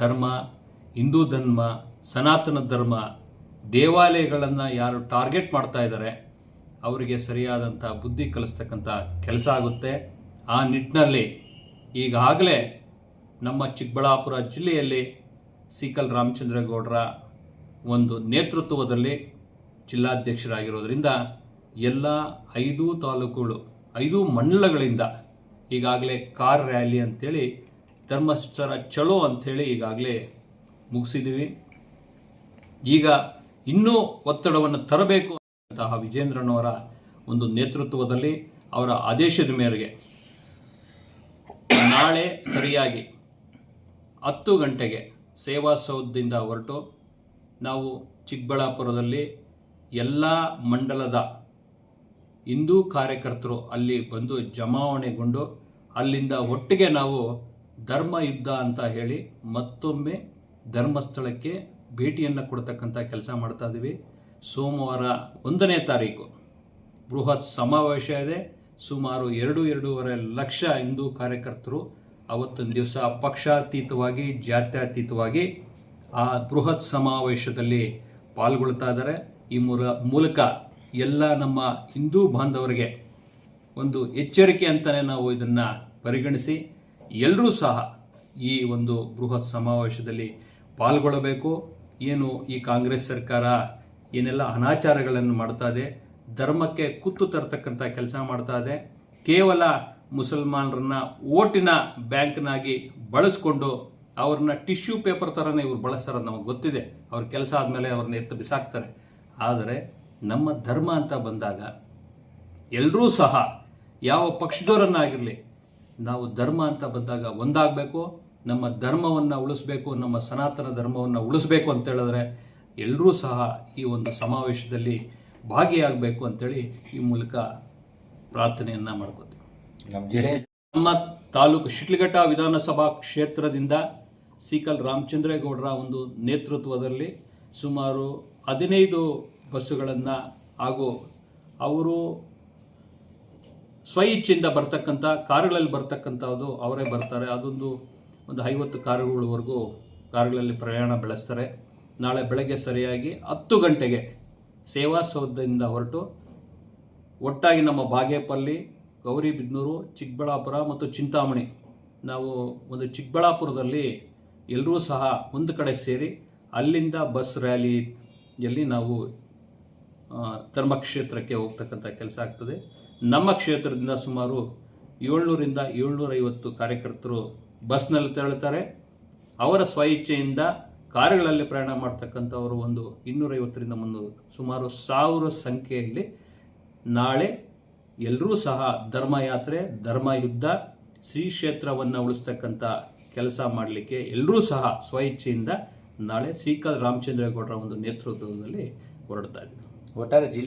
ಧರ್ಮ, ಹಿಂದೂ ಧರ್ಮ, ಸನಾತನ ಧರ್ಮ, ದೇವಾಲಯಗಳನ್ನು ಯಾರು ಟಾರ್ಗೆಟ್ ಮಾಡ್ತಾ ಇದ್ದಾರೆ, ಅವರಿಗೆ ಸರಿಯಾದಂಥ ಬುದ್ಧಿ ಕಲಿಸ್ತಕ್ಕಂಥ ಕೆಲಸ ಆಗುತ್ತೆ. ಆ ನಿಟ್ಟಿನಲ್ಲಿ ಈಗಾಗಲೇ ನಮ್ಮ ಚಿಕ್ಕಬಳ್ಳಾಪುರ ಜಿಲ್ಲೆಯಲ್ಲಿ ಸಿಕಲ್ ರಾಮಚಂದ್ರಗೌಡರ ಒಂದು ನೇತೃತ್ವದಲ್ಲಿ ಜಿಲ್ಲಾಧ್ಯಕ್ಷರಾಗಿರೋದ್ರಿಂದ ಎಲ್ಲ ಐದು ತಾಲೂಕುಗಳು, ಐದು ಮಂಡಲಗಳಿಂದ ಈಗಾಗಲೇ ಕಾರ್ ರ್ಯಾಲಿ ಅಂಥೇಳಿ ಧರ್ಮಸ್ಥಳ ಚಲೋ ಅಂಥೇಳಿ ಈಗಾಗಲೇ ಮುಗಿಸಿದ್ದೀವಿ ಈಗ ಇನ್ನೂ ಒತ್ತಡವನ್ನು ತರಬೇಕು ಅಂತಹ ವಿಜೇಂದ್ರನವರ ಒಂದು ನೇತೃತ್ವದಲ್ಲಿ ಅವರ ಆದೇಶದ ಮೇರೆಗೆ ನಾಳೆ ಸರಿಯಾಗಿ ಹತ್ತು ಗಂಟೆಗೆ ಸೇವಾ ಸೌಧದಿಂದ ಹೊರಟು ನಾವು ಚಿಕ್ಕಬಳ್ಳಾಪುರದಲ್ಲಿ ಎಲ್ಲ ಮಂಡಲದ ಹಿಂದೂ ಕಾರ್ಯಕರ್ತರು ಅಲ್ಲಿ ಬಂದು ಜಮಾವಣೆಗೊಂಡು ಅಲ್ಲಿಂದ ಒಟ್ಟಿಗೆ ನಾವು ಧರ್ಮ ಯುದ್ಧ ಅಂತ ಹೇಳಿ ಮತ್ತೊಮ್ಮೆ ಧರ್ಮಸ್ಥಳಕ್ಕೆ ಭೇಟಿಯನ್ನು ಕೊಡ್ತಕ್ಕಂಥ ಕೆಲಸ ಮಾಡ್ತಾ ಇದ್ದೀವಿ ಸೋಮವಾರ ಒಂದನೇ ತಾರೀಕು ಬೃಹತ್ ಸಮಾವೇಶ ಇದೆ. ಸುಮಾರು ಎರಡು, ಎರಡೂವರೆ ಲಕ್ಷ ಹಿಂದೂ ಕಾರ್ಯಕರ್ತರು ಅವತ್ತೊಂದು ದಿವಸ ಪಕ್ಷಾತೀತವಾಗಿ, ಜಾತ್ಯತೀತವಾಗಿ ಆ ಬೃಹತ್ ಸಮಾವೇಶದಲ್ಲಿ ಪಾಲ್ಗೊಳ್ತಾ ಇದ್ದಾರೆ. ಈ ಮೂಲ, ಮೂಲಕ ಎಲ್ಲ ನಮ್ಮ ಹಿಂದೂ ಬಾಂಧವರಿಗೆ ಒಂದು ಎಚ್ಚರಿಕೆ ಅಂತಲೇ ನಾವು ಇದನ್ನು ಪರಿಗಣಿಸಿ ಎಲ್ಲರೂ ಸಹ ಈ ಒಂದು ಬೃಹತ್ ಸಮಾವೇಶದಲ್ಲಿ ಪಾಲ್ಗೊಳ್ಳಬೇಕು. ಏನು ಈ ಕಾಂಗ್ರೆಸ್ ಸರ್ಕಾರ ಏನೆಲ್ಲ ಅನಾಚಾರಗಳನ್ನು ಮಾಡ್ತಾ ಇದೆ, ಧರ್ಮಕ್ಕೆ ಕುತ್ತು ತರತಕ್ಕಂಥ ಕೆಲಸ ಮಾಡ್ತಾ ಇದೆ, ಕೇವಲ ಮುಸಲ್ಮಾನರನ್ನ ಓಟಿನ ಬ್ಯಾಂಕ್ನಾಗಿ ಬಳಸ್ಕೊಂಡು ಅವ್ರನ್ನ ಟಿಶ್ಯೂ ಪೇಪರ್ ಥರನೇ ಇವ್ರು ಬಳಸ್ತಾರೆ ನಮಗೆ ಗೊತ್ತಿದೆ. ಅವ್ರ ಕೆಲಸ ಆದಮೇಲೆ ಅವ್ರನ್ನ ಎತ್ತು ಬಿಸಾಕ್ತಾರೆ. ಆದರೆ ನಮ್ಮ ಧರ್ಮ ಅಂತ ಬಂದಾಗ ಎಲ್ಲರೂ ಸಹ ಯಾವ ಪಕ್ಷದವರನ್ನಾಗಿರಲಿ ನಾವು ಧರ್ಮ ಅಂತ ಬಂದಾಗ ಒಂದಾಗಬೇಕು ನಮ್ಮ ಧರ್ಮವನ್ನು ಉಳಿಸ್ಬೇಕು ನಮ್ಮ ಸನಾತನ ಧರ್ಮವನ್ನು ಉಳಿಸ್ಬೇಕು ಅಂತ ಹೇಳಿದ್ರೆ ಎಲ್ಲರೂ ಸಹ ಈ ಒಂದು ಸಮಾವೇಶದಲ್ಲಿ ಭಾಗಿಯಾಗಬೇಕು ಅಂತೇಳಿ ಈ ಮೂಲಕ ಪ್ರಾರ್ಥನೆಯನ್ನು ಮಾಡ್ಕೋತೀವಿ. ನಮ್ಮ ತಾಲೂಕು ಶಿಟ್ಲಘಟ್ಟ ವಿಧಾನಸಭಾ ಕ್ಷೇತ್ರದಿಂದ ಸಿಕಲ್ ರಾಮಚಂದ್ರೇಗೌಡರ ಒಂದು ನೇತೃತ್ವದಲ್ಲಿ ಸುಮಾರು ಹದಿನೈದು ಬಸ್ಸುಗಳನ್ನು ಹಾಗೂ ಅವರು ಸ್ವ ಇಚ್ಛೆಯಿಂದ ಬರ್ತಕ್ಕಂಥ, ಕಾರುಗಳಲ್ಲಿ ಬರ್ತಕ್ಕಂಥದ್ದು ಅವರೇ ಬರ್ತಾರೆ. ಅದೊಂದು ಒಂದು ಐವತ್ತು ಕಾರುಗಳವರೆಗೂ ಕಾರುಗಳಲ್ಲಿ ಪ್ರಯಾಣ ಬೆಳೆಸ್ತಾರೆ. ನಾಳೆ ಬೆಳಗ್ಗೆ ಸರಿಯಾಗಿ ಹತ್ತು ಗಂಟೆಗೆ ಸೇವಾ ಸೌಧದಿಂದ ಹೊರಟು ಒಟ್ಟಾಗಿ ನಮ್ಮ ಬಾಗೇಪಲ್ಲಿ ಗೌರಿಬಿದನೂರು ಚಿಕ್ಕಬಳ್ಳಾಪುರ ಮತ್ತು ಚಿಂತಾಮಣಿ. ನಾವು ಒಂದು ಚಿಕ್ಕಬಳ್ಳಾಪುರದಲ್ಲಿ ಎಲ್ಲರೂ ಸಹ ಒಂದು ಕಡೆ ಸೇರಿ ಅಲ್ಲಿಂದ ಬಸ್ ರ್ಯಾಲಿಯಲ್ಲಿ ನಾವು ಧರ್ಮಕ್ಷೇತ್ರಕ್ಕೆ ಹೋಗ್ತಕ್ಕಂಥ ಕೆಲಸ ಆಗ್ತದೆ. ನಮ್ಮ ಕ್ಷೇತ್ರದಿಂದ ಸುಮಾರು ಏಳ್ನೂರಿಂದ ಏಳ್ನೂರೈವತ್ತು ಕಾರ್ಯಕರ್ತರು ಬಸ್ನಲ್ಲಿ ತೆರಳುತ್ತಾರೆ. ಅವರ ಸ್ವಇಚ್ಛೆಯಿಂದ ಕಾರುಗಳಲ್ಲಿ ಪ್ರಯಾಣ ಮಾಡ್ತಕ್ಕಂಥವರು ಒಂದು ಇನ್ನೂರೈವತ್ತರಿಂದ ಮುನ್ನೂರು, ಸುಮಾರು ಸಾವಿರ ಸಂಖ್ಯೆಯಲ್ಲಿ ನಾಳೆ ಎಲ್ಲರೂ ಸಹ ಧರ್ಮಯಾತ್ರೆ, ಧರ್ಮಯುದ್ಧ ಶ್ರೀ ಕ್ಷೇತ್ರವನ್ನು ಉಳಿಸ್ತಕ್ಕಂಥ ಕೆಲಸ ಮಾಡಲಿಕ್ಕೆ ಎಲ್ಲರೂ ಸಹ ಸ್ವಇಚ್ಛೆಯಿಂದ ನಾಳೆ ಶ್ರೀಕಾಂತ್ ರಾಮಚಂದ್ರೇಗೌಡರ ಒಂದು ನೇತೃತ್ವದಲ್ಲಿ ಹೊರಡ್ತಾ ಇದ್ದೀವಿ ಒಟ್ಟಾರೆ ಜಿಲ್ಲೆ